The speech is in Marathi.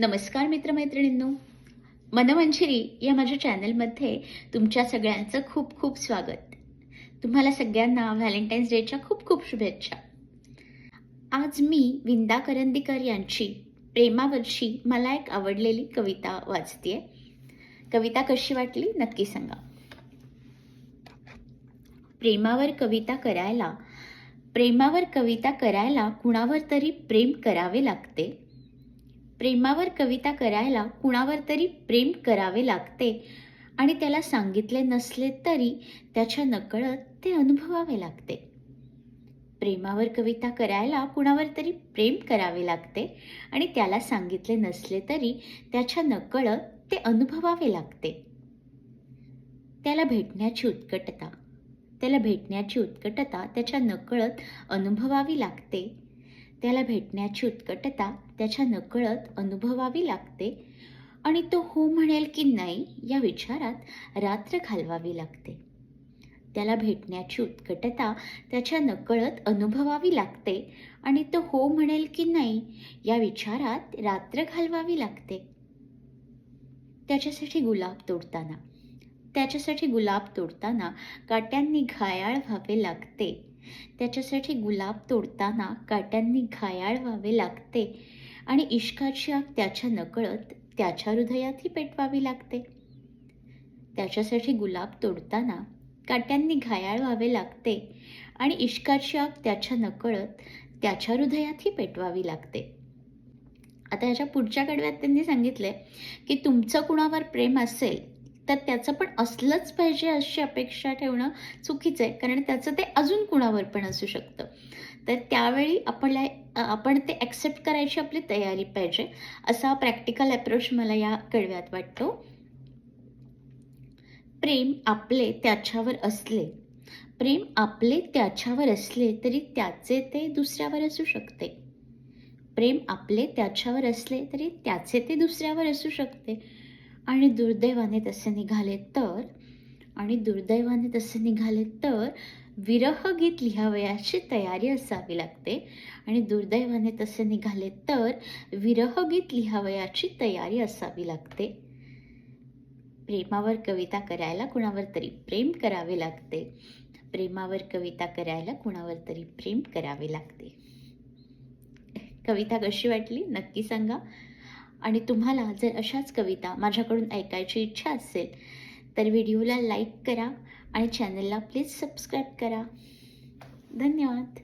नमस्कार मित्रमैत्रिणींनो. मनमंजिरी या माझ्या चॅनलमध्ये तुमच्या सगळ्यांचं खूप खूप स्वागत. तुम्हाला सगळ्यांना व्हॅलेंटाईन्स डेच्या खूप खूप शुभेच्छा. आज मी विंदा करंदीकर यांची प्रेमावरची मला एक आवडलेली कविता वाचतेय. कविता कशी वाटली? नक्की सांगा. प्रेमावर कविता करायला प्रेमावर कविता करायला कुणावर तरी प्रेम करावे लागते? प्रेमावर कविता करायला कुणावर तरी प्रेम करावे लागते आणि त्याला सांगितले नसले तरी त्याच्या नकळत ते अनुभवावे लागते. प्रेमावर कविता करायला कुणावर तरी प्रेम करावे लागते आणि त्याला सांगितले नसले तरी त्याच्या नकळत ते अनुभवावे लागते. त्याला भेटण्याची उत्कटता त्याला भेटण्याची उत्कटता त्याच्या नकळत अनुभवावी लागते त्याला भेटण्याची उत्कटता त्याच्या नकळत अनुभवावी लागते आणि तो हो म्हणेल की नाही या विचारात रात्र घालवावी लागते. त्याला भेटण्याची उत्कटता त्याच्या नकळत अनुभवावी लागते आणि तो हो म्हणेल की नाही या विचारात रात्र घालवावी लागते. त्याच्यासाठी गुलाब तोडताना त्याच्यासाठी गुलाब तोडताना काट्यांनी घायाळ व्हावे लागते. त्याच्यासाठी गुलाब तोडताना काट्यांनी घायाळ व्हावे लागते आणि इश्काची आग त्याच्या नकळत त्याच्या हृदयातही पेटवावी लागते. त्याच्यासाठी गुलाब तोडताना काट्यांनी घायाळ व्हावे लागते आणि इश्काची आग त्याच्या नकळत त्याच्या हृदयातही पेटवावी लागते. आता ह्याच्या पुढच्या कडव्यात त्यांनी सांगितलंय की तुमचं कुणावर प्रेम असेल तर त्याचं पण असलंच पाहिजे अशी अपेक्षा ठेवणं चुकीचं आहे. कारण त्याचं ते अजून कुणावर पण असू शकतं. तर त्यावेळी आपल्या आपण ते ॲक्सेप्ट करायची आपली तयारी पाहिजे असा प्रॅक्टिकल अप्रोच मला या कडव्यात वाटतो. प्रेम आपले त्याच्यावर असले प्रेम आपले त्याच्यावर असले तरी त्याचे ते दुसऱ्यावर असू शकते. प्रेम आपले त्याच्यावर असले तरी त्याचे ते दुसऱ्यावर असू शकते. आणि दुर्दैवाने तसे निघाले तर आणि दुर्दैवाने तसे निघाले तर विरह गीत लिहावयाची तयारी असावी लागते. आणि दुर्दैवाने तसे निघाले तर विरह गीत लिहावयाची तयारी असावी लागते. प्रेमावर कविता करायला कुणावर तरी प्रेम करावे लागते. प्रेमावर कविता करायला कुणावर तरी प्रेम करावे लागते. कविता कशी वाटली? नक्की सांगा. आणि तुम्हाला जर अशाच कविता माझ्याकडून ऐकायची इच्छा असेल तर व्हिडिओला लाईक करा आणि चॅनलला प्लीज सबस्क्राईब करा. धन्यवाद.